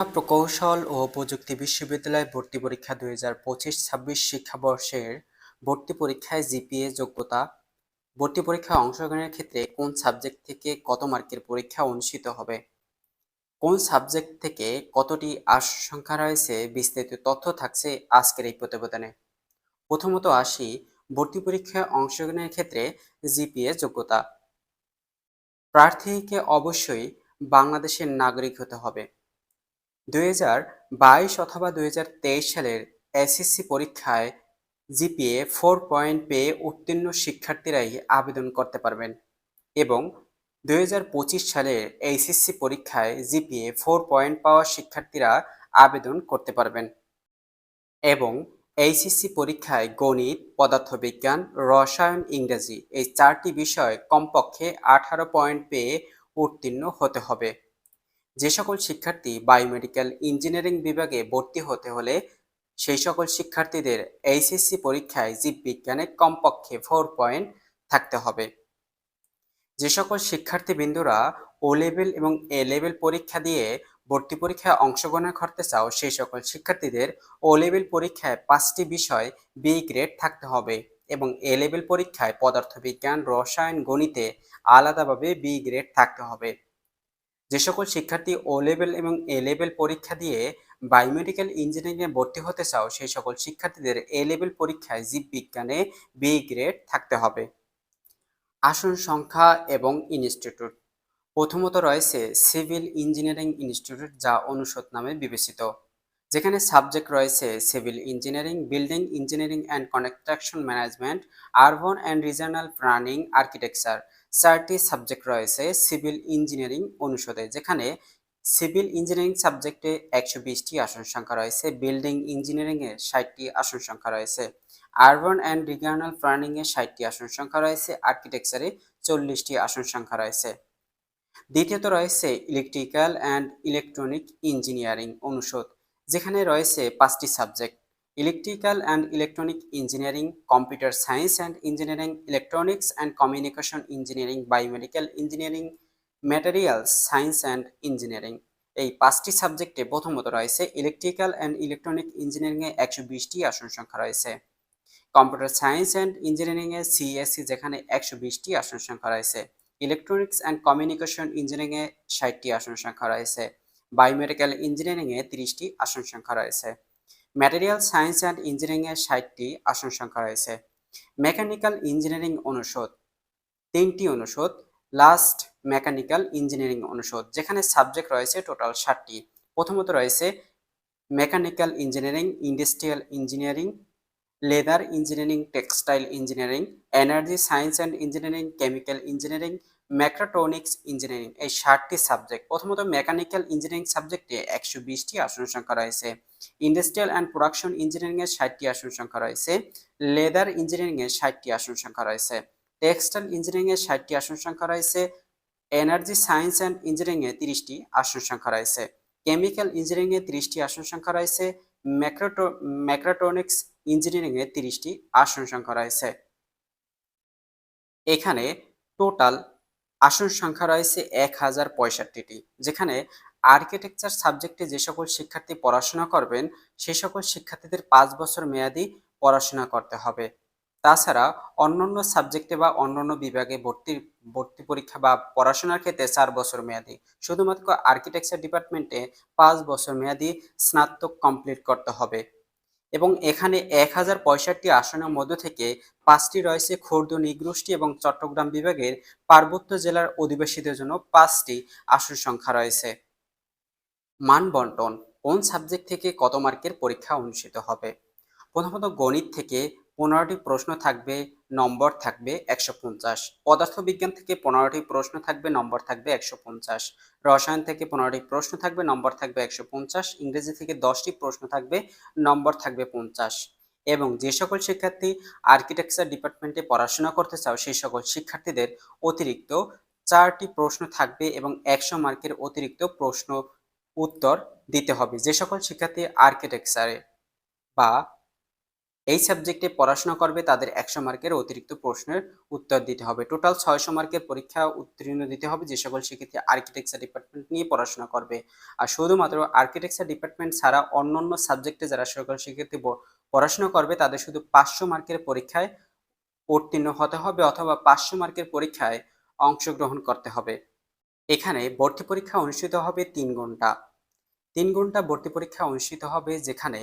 প্রকৌশল ও প্রযুক্তি বিশ্ববিদ্যালয় ভর্তি পরীক্ষা দুই হাজার পঁচিশ ছাব্বিশ শিক্ষাবর্ষের ভর্তি পরীক্ষায় জিপিএ যোগ্যতা। ভর্তি পরীক্ষায় অংশগ্রহণের ক্ষেত্রে কোন সাবজেক্ট থেকে কত মার্কের পরীক্ষা অনুষ্ঠিত হবে? কোন সাবজেক্ট থেকে কতটি আসন সংখ্যা রয়েছে? বিস্তারিত তথ্য থাকছে আজকের এই প্রতিবেদনে। প্রথমত আসি, ভর্তি পরীক্ষায় অংশগ্রহণের ক্ষেত্রে জিপিএ যোগ্যতা। প্রার্থীকে অবশ্যই বাংলাদেশের নাগরিক হতে হবে। দুই অথবা দুই হাজার তেইশ সালের এসএসসি পরীক্ষায় জিপিএ ফোর পয়েন্ট পেয়ে উত্তীর্ণ শিক্ষার্থীরাই আবেদন করতে পারবেন এবং দু হাজার পঁচিশ সালের এইচএসসি পরীক্ষায় জিপিএ ফোর পয়েন্ট পাওয়া শিক্ষার্থীরা আবেদন করতে পারবেন এবং এইচএসসি পরীক্ষায় গণিত, পদার্থবিজ্ঞান, রসায়ন, ইংরেজি এই চারটি বিষয় কমপক্ষে আঠারো পয়েন্ট পেয়ে উত্তীর্ণ হতে হবে। যে সকল শিক্ষার্থী বায়োমেডিক্যাল ইঞ্জিনিয়ারিং বিভাগে ভর্তি হতে হলে সেই সকল শিক্ষার্থীদের এইচএসসি পরীক্ষায় জীববিজ্ঞানে কমপক্ষে ফোর পয়েন্ট থাকতে হবে। যে সকল শিক্ষার্থীবৃন্দরা ও লেভেল এবং এ লেভেল পরীক্ষা দিয়ে ভর্তি পরীক্ষায় অংশগ্রহণ করতে চাও, সেই সকল শিক্ষার্থীদের ও লেভেল পরীক্ষায় পাঁচটি বিষয় বি গ্রেড থাকতে হবে এবং এ লেভেল পরীক্ষায় পদার্থবিজ্ঞান, রসায়ন, গণিতে আলাদাভাবে বি গ্রেড থাকতে হবে। যে সকল শিক্ষার্থী ও লেভেল এবং এ লেভেল পরীক্ষা দিয়ে বায়োমেডিক্যাল ইঞ্জিনিয়ারিংয়ে ভর্তি হতে চাও, সেই সকল শিক্ষার্থীদের এ লেভেল পরীক্ষায় জীববিজ্ঞানে বি গ্রেড থাকতে হবে। আসন সংখ্যা এবং ইনস্টিটিউট প্রথমত রয়েছে সিভিল ইঞ্জিনিয়ারিং ইনস্টিটিউট যা অনুষদ নামে বিবেচিত। যেখানে সাবজেক্ট রয়েছে civil engineering building engineering and construction management urban and regional planning architecture চারটি সাবজেক্ট রয়েছে সিভিল ইঞ্জিনিয়ারিং অনুষদে, যেখানে সিভিল ইঞ্জিনিয়ারিং সাবজেক্টে একশো বিশটি আসন সংখ্যা রয়েছে বিল্ডিং ইঞ্জিনিয়ারিংয়ে ষাটটি আসন সংখ্যা রয়েছে আরবান অ্যান্ড রিজিওনাল প্ল্যানিংয়ে ষাটটি আসন সংখ্যা রয়েছে আর্কিটেকচারে চল্লিশটি আসন সংখ্যা রয়েছে। দ্বিতীয়ত রয়েছে ইলেকট্রিক্যাল অ্যান্ড ইলেকট্রনিক ইঞ্জিনিয়ারিং অনুষদ, যেখানে রয়েছে পাঁচটি subject electrical and electronic engineering computer science and engineering electronics and communication engineering biomedical engineering materials science and engineering এই পাঁচটি সাবজেক্টে প্রথমত রয়েছে ইলেকট্রিক্যাল অ্যান্ড ইলেকট্রনিক ইঞ্জিনিয়ারিংয়ে একশো বিশটি আসন সংখ্যা রয়েছে। কম্পিউটার সায়েন্স অ্যান্ড ইঞ্জিনিয়ারিংয়ে সিএসসি যেখানে একশো বিশটি আসন সংখ্যা রয়েছে। ইলেকট্রনিক্স অ্যান্ড কমিউনিকেশন ইঞ্জিনিয়ারিংয়ে ষাটটি আসন সংখ্যা রয়েছে। বায়োমেডিক্যাল ইঞ্জিনিয়ারিংয়ে তিরিশটি আসন সংখ্যা রয়েছে। ম্যাটেরিয়াল সায়েন্স অ্যান্ড ইঞ্জিনিয়ারিংয়ে ষাটটি আসন সংখ্যা রয়েছে। মেকানিক্যাল ইঞ্জিনিয়ারিং অনুষদ, তিনটি অনুষদ। লাস্ট মেকানিক্যাল ইঞ্জিনিয়ারিং অনুষদ, যেখানে সাবজেক্ট রয়েছে টোটাল ষাটটি। প্রথমত রয়েছে mechanical engineering industrial engineering leather engineering textile engineering energy science and engineering chemical engineering mechatronics engineering এই ষাটটি সাবজেক্ট প্রথমত মেকানিক্যাল ইঞ্জিনিয়ারিং সাবজেক্টে একশো বিশটি আসন সংখ্যা রয়েছে। ইন্ডাস্ট্রিয়াল অ্যান্ড প্রোডাকশন ইঞ্জিনিয়ারিংয়ের ষাটটি আসন সংখ্যা রয়েছে। লেদার ইঞ্জিনিয়ারিংয়ের ষাটটি আসন সংখ্যা রয়েছে। টেক্সটাইল ইঞ্জিনিয়ারিংয়ের ষাটটি আসন সংখ্যা রয়েছে। এনার্জি সায়েন্স অ্যান্ড ইঞ্জিনিয়ারিংয়ে তিরিশটি আসন সংখ্যা রয়েছে। কেমিক্যাল ইঞ্জিনিয়ারিংয়ে তিরিশটি আসন সংখ্যা রয়েছে। ম্যাক্রোটো ম্যাক্রোটনিক্স ইঞ্জিনিয়ারিংয়ে তিরিশটি আসন সংখ্যা রয়েছে। এখানে টোটাল আসন সংখ্যা রয়েছে এক হাজার পঁয়ষট্টিটি, যেখানে আর্কিটেকচার সাবজেক্টে যে সকল শিক্ষার্থী পড়াশোনা করবেন সেই সকল শিক্ষার্থীদের পাঁচ বছর মেয়াদি পড়াশোনা করতে হবে। তাছাড়া অন্যান্য সাবজেক্টে বা অন্যান্য বিভাগে ভর্তির ভর্তি পরীক্ষা বা পড়াশোনার ক্ষেত্রে চার বছর মেয়াদি। শুধুমাত্র আর্কিটেকচার ডিপার্টমেন্টে পাঁচ বছর মেয়াদি স্নাতক কমপ্লিট করতে হবে। এবং এখানে এক হাজার পঁয়ষট্টি আসনের মধ্য থেকে পাঁচটি রয়েছে খুর্দ নিগোষ্ঠী এবং চট্টগ্রাম বিভাগের পার্বত্য জেলার অধিবাসীদের জন্য পাঁচটি আসন সংখ্যা রয়েছে। মান বন্টন কোন সাবজেক্ট থেকে কত মার্কের পরীক্ষা অনুষ্ঠিত হবে? প্রথমত গণিত থেকে পনেরোটি প্রশ্ন থাকবে, নম্বর থাকবে একশো পঞ্চাশ। পদার্থবিজ্ঞান থেকে পনেরোটি প্রশ্ন থাকবে, নম্বর থাকবে একশো পঞ্চাশ। রসায়ন থেকে পনেরোটি প্রশ্ন থাকবে, নম্বর থাকবে একশো পঞ্চাশ। ইংরেজি থেকে দশটি প্রশ্ন থাকবে, নম্বর থাকবে পঞ্চাশ। এবং যে সকল শিক্ষার্থী আর্কিটেকচার ডিপার্টমেন্টে পড়াশোনা করতে চাও, সেই সকল শিক্ষার্থীদের অতিরিক্ত চারটি প্রশ্ন থাকবে এবং একশো মার্কের অতিরিক্ত প্রশ্ন উত্তর দিতে হবে। যে সকল শিক্ষার্থী আর্কিটেকচারে বা এই সাবজেক্টে পড়াশোনা করবে, তাদের একশো মার্কের অতিরিক্ত প্রশ্নের উত্তর দিতে হবে। টোটাল ছয়শো মার্কের পরীক্ষা উত্তীর্ণ দিতে হবে, যে সকল শিক্ষার্থী আর্কিটেকচার ডিপার্টমেন্ট নিয়ে পড়াশোনা করবে। আর শুধুমাত্র আর্কিটেকচার ডিপার্টমেন্ট ছাড়া অন্যান্য সাবজেক্টে যারা সকল শিক্ষার্থী পড়াশোনা করবে, তাদের শুধু পাঁচশো মার্কের পরীক্ষায় উত্তীর্ণ হতে হবে অথবা পাঁচশো মার্কের পরীক্ষায় অংশগ্রহণ করতে হবে। এখানে ভর্তি পরীক্ষা অনুষ্ঠিত হবে তিন ঘণ্টা। তিন ঘণ্টা ভর্তি পরীক্ষা অনুষ্ঠিত হবে, যেখানে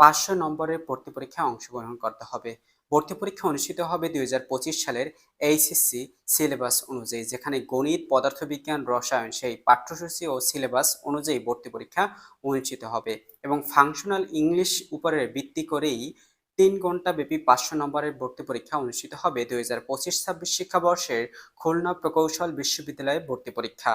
পাঁচশো নম্বরের ভর্তি পরীক্ষায় অংশগ্রহণ করতে হবে। ভর্তি পরীক্ষা অনুষ্ঠিত হবে দুই হাজার পঁচিশ সালের এইচএসসি সিলেবাস অনুযায়ী, যেখানে গণিত, পদার্থবিজ্ঞান, রসায়ন, সেই পাঠ্যসূচি ও সিলেবাস অনুযায়ী ভর্তি পরীক্ষা অনুষ্ঠিত হবে এবং ফাংশনাল ইংলিশ উপরে ভিত্তি করেই তিন ঘণ্টা ব্যাপী পাঁচশো নম্বরের ভর্তি পরীক্ষা অনুষ্ঠিত হবে দুই হাজার পঁচিশ ছাব্বিশ শিক্ষাবর্ষের খুলনা প্রকৌশল বিশ্ববিদ্যালয়ে ভর্তি পরীক্ষা।